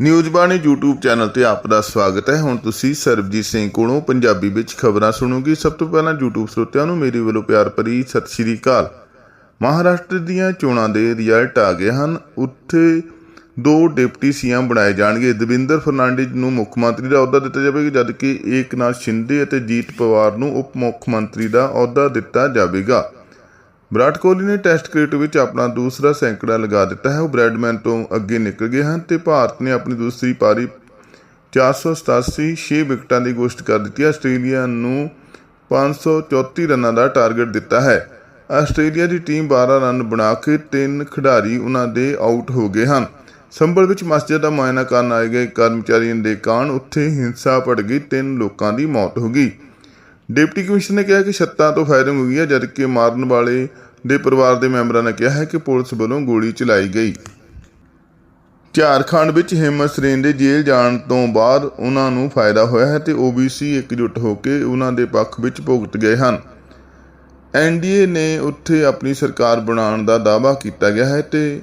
News ਬਾਣੀ YouTube channel ਤੇ ਆਪ ਦਾ ਸਵਾਗਤ ਹੈ। ਹੁਣ ਤੁਸੀਂ ਸਰਬਜੀਤ ਸਿੰਘ ਕੋਲੋਂ ਪੰਜਾਬੀ ਵਿੱਚ ਖਬਰਾਂ ਸੁਣੋਗੇ। ਸਭ ਤੋਂ ਪਹਿਲਾਂ YouTube ਸਰੋਤਿਆਂ ਨੂੰ ਮੇਰੀ ਵੱਲੋਂ ਪਿਆਰ ਭਰੀ ਸਤਿ ਸ਼੍ਰੀ ਅਕਾਲ। ਮਹਾਰਾਸ਼ਟਰ ਦੀਆਂ ਚੋਣਾਂ ਦੇ ਰਿਜ਼ਲਟ ਆ ਗਏ ਹਨ। ਉੱਥੇ ਦੋ ਡਿਪਟੀ ਸੀਐਮ ਬਣਾਏ ਜਾਣਗੇ। ਦਵਿੰਦਰ ਫਰਨਾਂਡਿਸ ਨੂੰ ਮੁੱਖ ਮੰਤਰੀ ਦਾ ਅਹੁਦਾ ਦਿੱਤਾ ਜਾਵੇਗਾ, ਜਦਕਿ ਏਕਨਾਥ ਸ਼ਿੰਦੇ ਅਤੇ ਜੀਤ ਪਵਾਰ ਨੂੰ ਉਪ ਮੁੱਖ ਮੰਤਰੀ ਦਾ ਅਹੁਦਾ ਦਿੱਤਾ ਜਾਵੇਗਾ। ਵਿਰਾਟ ਕੋਹਲੀ ਨੇ ਟੈਸਟ ਕ੍ਰਿਕਟ ਵਿੱਚ ਆਪਣਾ ਦੂਸਰਾ ਸੈਂਕੜਾ ਲਗਾ ਦਿੱਤਾ ਹੈ। ਉਹ ਬ੍ਰੈਡਮੈਨ ਤੋਂ ਅੱਗੇ ਨਿਕਲ ਗਏ ਹਨ ਤੇ ਭਾਰਤ ਨੇ ਆਪਣੀ ਦੂਸਰੀ ਪਾਰੀ 487 6 ਵਿਕਟਾਂ ਦੀ ਗੋਸ਼ਟ ਕਰ ਦਿੱਤੀ ਆਸਟ੍ਰੇਲੀਆ ਨੂੰ 534 ਰਨਾਂ ਦਾ ਟਾਰਗੇਟ ਦਿੱਤਾ ਹੈ। ਆਸਟ੍ਰੇਲੀਆ ਦੀ ਟੀਮ 12 ਰਨ ਬਣਾ ਕੇ ਤਿੰਨ ਖਿਡਾਰੀ ਉਹਨਾਂ ਦੇ ਆਊਟ ਹੋ ਗਏ ਹਨ। ਸੰਭਲ ਵਿੱਚ ਮਸਜਿਦ ਦਾ ਮੁਆਇਨਾ ਕਰਨ ਆਏ ਗਏ ਕਰਮਚਾਰੀਆਂ ਦੇ ਕਾਰਨ ਉੱਥੇ ਹਿੰਸਾ ਭੜ ਗਈ, ਤਿੰਨ ਲੋਕਾਂ ਦੀ ਮੌਤ ਹੋ ਗਈ। ਡਿਪਟੀ ਕਮਿਸ਼ਨਰ ਨੇ ਕਿਹਾ ਕਿ ਛੱਤਾਂ ਤੋਂ ਫਾਇਰਿੰਗ ਹੋਈ ਹੈ ਜਦਕਿ ਮਾਰਨ ਵਾਲੇ ਦੇ ਪਰਿਵਾਰ ਦੇ ਮੈਂਬਰਾਂ ਨੇ ਕਿਹਾ ਹੈ ਕਿ ਪੁਲਿਸ ਵੱਲੋਂ ਗੋਲੀ ਚਲਾਈ ਗਈ। ਝਾਰਖੰਡ ਵਿੱਚ ਹਿੰਮਤ ਸਰੇਨ ਦੇ ਜੇਲ੍ਹ ਜਾਣ ਤੋਂ ਬਾਅਦ ਉਹਨਾਂ ਨੂੰ ਫਾਇਦਾ ਹੋਇਆ ਹੈ ਤੇ ਓਬੀਸੀ ਇਕਜੁੱਟ ਹੋ ਕੇ ਉਹਨਾਂ ਦੇ ਪੱਖ ਵਿੱਚ ਭੁਗਤ ਗਏ ਹਨ। ਐਨਡੀਏ ਨੇ ਉੱਥੇ ਆਪਣੀ ਸਰਕਾਰ ਬਣਾਉਣ ਦਾ ਦਾਅਵਾ ਕੀਤਾ ਗਿਆ ਹੈ ਤੇ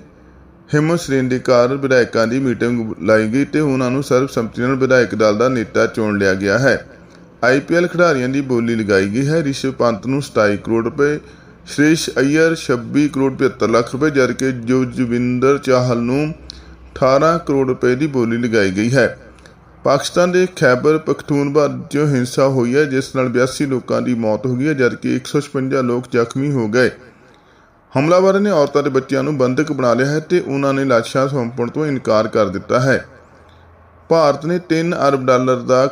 ਹਿੰਮਤ ਸਰੇਨ ਦੇ ਕਾਰਨ ਵਿਧਾਇਕਾਂ ਦੀ ਮੀਟਿੰਗ ਲਾਈ ਗਈ ਤੇ ਉਹਨਾਂ ਨੂੰ ਸਰਬਸੰਮਤੀ ਨਾਲ ਵਿਧਾਇਕ ਦਲ ਦਾ ਨੇਤਾ ਚੁਣ ਲਿਆ ਗਿਆ ਹੈ। ਆਈਪੀਐਲ ਖਿਡਾਰੀਆਂ ਦੀ ਬੋਲੀ ਲਗਾਈ ਗਈ ਹੈ। ਰਿਸ਼ਵ ਪੰਤ ਨੂੰ 27 ਕਰੋੜ ਰੁਪਏ, ਸ਼੍ਰੇਸ਼ ਅਈਅਰ 26 ਕਰੋੜ 75 ਲੱਖ ਰੁਪਏ ਜਦਕਿ ਜੋਜਵਿੰਦਰ ਚਾਹਲ ਨੂੰ 18 ਕਰੋੜ ਰੁਪਏ ਦੀ ਬੋਲੀ ਲਗਾਈ ਗਈ ਹੈ। ਪਾਕਿਸਤਾਨ ਦੇ ਖੈਬਰ ਪਖਤੂਨਵਾ 'ਚ ਹਿੰਸਾ ਹੋਈ ਹੈ, ਜਿਸ ਨਾਲ 82 ਲੋਕਾਂ ਦੀ ਮੌਤ ਹੋ ਗਈ ਹੈ, ਜਦਕਿ 156 ਲੋਕ ਜ਼ਖਮੀ ਹੋ ਗਏ। ਹਮਲਾਵਰਾਂ ਨੇ ਔਰਤਾਂ ਤੇ ਬੱਚਿਆਂ ਨੂੰ ਬੰਦਕ ਬਣਾ ਲਿਆ ਹੈ ਤੇ ਉਹਨਾਂ ਨੇ ਲਾਸ਼ਾਂ ਸੌਂਪਣ ਤੋਂ ਇਨਕਾਰ ਕਰ ਦਿੱਤਾ ਹੈ। ਭਾਰਤ ਨੇ 3 ਅਰਬ ਡਾਲਰ ਦਾ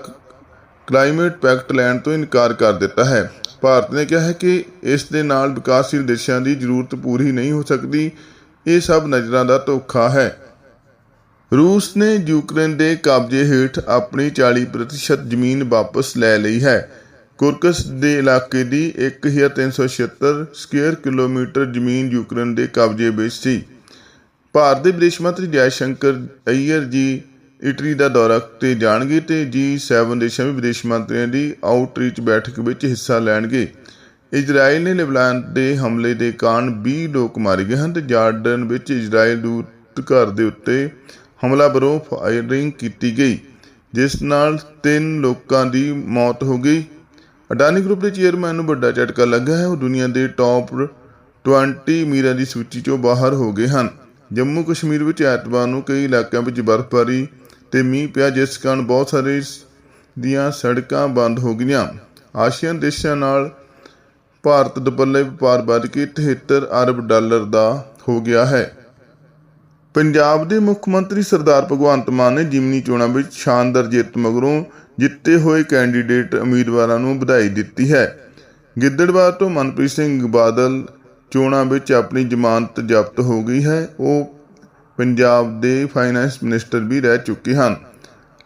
ਕਲਾਈਮੇਟ ਪੈਕਟ ਲੈਣ ਤੋਂ ਇਨਕਾਰ ਕਰ ਦਿੱਤਾ ਹੈ। ਭਾਰਤ ਨੇ ਕਿਹਾ ਹੈ ਕਿ ਇਸ ਦੇ ਨਾਲ ਵਿਕਾਸਸ਼ੀਲ ਦੇਸ਼ਾਂ ਦੀ ਜ਼ਰੂਰਤ ਪੂਰੀ ਨਹੀਂ ਹੋ ਸਕਦੀ। ਇਹ ਸਭ ਨਜ਼ਰਾਂ ਦਾ ਧੋਖਾ ਹੈ। ਰੂਸ ਨੇ ਯੂਕਰੇਨ ਦੇ ਕਬਜ਼ੇ ਹੇਠ ਆਪਣੀ 40% ਜ਼ਮੀਨ ਵਾਪਸ ਲੈ ਲਈ ਹੈ। ਕੁਰਕਸ ਦੇ ਇਲਾਕੇ ਦੀ 1376 ਸਕੁਅਰ ਕਿਲੋਮੀਟਰ ਜ਼ਮੀਨ ਯੂਕਰੇਨ ਦੇ ਕਬਜ਼ੇ ਵਿੱਚ ਸੀ। ਭਾਰਤ ਦੇ ਵਿਦੇਸ਼ ਮੰਤਰੀ ਜੈ ਸ਼ੰਕਰ ਅਈਅਰ ਜੀ ਇਟਲੀ ਦਾ ਦੌਰਾ ਤੇ ਜਾਣਗੇ ਤੇ G7 ਦੇਸ਼ਾਂ ਦੇ ਵਿਦੇਸ਼ ਮੰਤਰੀਆਂ ਦੀ ਆਊਟਰੀਚ ਬੈਠਕ ਵਿੱਚ ਹਿੱਸਾ ਲੈਣਗੇ। ਇਜ਼ਰਾਈਲ ਨੇ ਲਿਬਨਾਨ ਦੇ ਹਮਲੇ ਦੇ ਕਾਰਨ 20 ਲੋਕ ਮਾਰੇ ਗਏ ਹਨ ਤੇ ਜਾਰਡਨ ਵਿੱਚ ਇਜ਼ਰਾਈਲ ਦੂਤ ਘਰ ਦੇ ਉੱਤੇ ਹਮਲਾ ਬਰੋਂ ਫਾਇਰਿੰਗ ਕੀਤੀ ਗਈ, ਜਿਸ ਨਾਲ ਤਿੰਨ ਲੋਕਾਂ ਦੀ ਮੌਤ ਹੋ ਗਈ। ਅਡਾਨੀ ਗਰੁੱਪ ਦੇ ਚੇਅਰਮੈਨ ਨੂੰ ਵੱਡਾ ਝਟਕਾ ਲੱਗਾ ਹੈ। ਉਹ ਦੁਨੀਆ ਦੇ ਟੌਪ 20 ਅਮੀਰਾਂ ਦੀ ਸੂਚੀ ਚੋਂ ਬਾਹਰ ਹੋ ਗਏ ਹਨ। ਜੰਮੂ ਕਸ਼ਮੀਰ ਵਿੱਚ ਐਤਵਾਰ ਨੂੰ ਕਈ ਇਲਾਕਿਆਂ ਵਿੱਚ ਬਰਫ਼ਬਾਰੀ ਤੇ ਮੀਂਹ ਪਿਆ, ਜਿਸ ਕਾਰਨ ਬਹੁਤ ਸਾਰੇ ਦੀਆਂ ਸੜਕਾਂ ਬੰਦ ਹੋ ਗਈਆਂ। ਆਸੀਅਨ ਦੇਸ਼ਾਂ ਨਾਲ ਭਾਰਤ ਦੁਪੱਲੇ ਵਪਾਰ ਵੱਧ ਕੇ 73 ਅਰਬ ਡਾਲਰ ਦਾ ਹੋ ਗਿਆ ਹੈ। ਪੰਜਾਬ ਦੇ ਮੁੱਖ ਮੰਤਰੀ ਸਰਦਾਰ ਭਗਵੰਤ ਮਾਨ ਨੇ ਜਿਮਨੀ ਚੋਣਾਂ ਵਿੱਚ ਸ਼ਾਨਦਾਰ ਜਿੱਤ ਮਗਰੋਂ ਜਿੱਤੇ ਹੋਏ ਕੈਂਡੀਡੇਟ ਉਮੀਦਵਾਰਾਂ ਨੂੰ ਵਧਾਈ ਦਿੱਤੀ ਹੈ। ਗਿੱਦੜਬਾਹ ਤੋਂ ਮਨਪ੍ਰੀਤ ਸਿੰਘ ਬਾਦਲ ਚੋਣਾਂ ਵਿੱਚ ਆਪਣੀ ਜ਼ਮਾਨਤ ਜ਼ਬਤ ਹੋ ਗਈ ਹੈ। ਉਹ ਪੰਜਾਬ ਦੇ ਫਾਈਨੈਂਸ ਮਿਨਿਸਟਰ ਵੀ ਰਹਿ ਚੁੱਕੇ ਹਨ।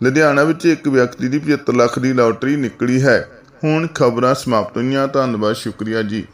ਲੁਧਿਆਣਾ ਵਿੱਚ ਇੱਕ ਵਿਅਕਤੀ ਦੀ 75 ਲੱਖ ਦੀ ਲਾਟਰੀ ਨਿਕਲੀ ਹੈ। ਹੁਣ ਖਬਰਾਂ ਸਮਾਪਤ ਹੋਈਆਂ। ਧੰਨਵਾਦ, ਸ਼ੁਕਰੀਆ ਜੀ।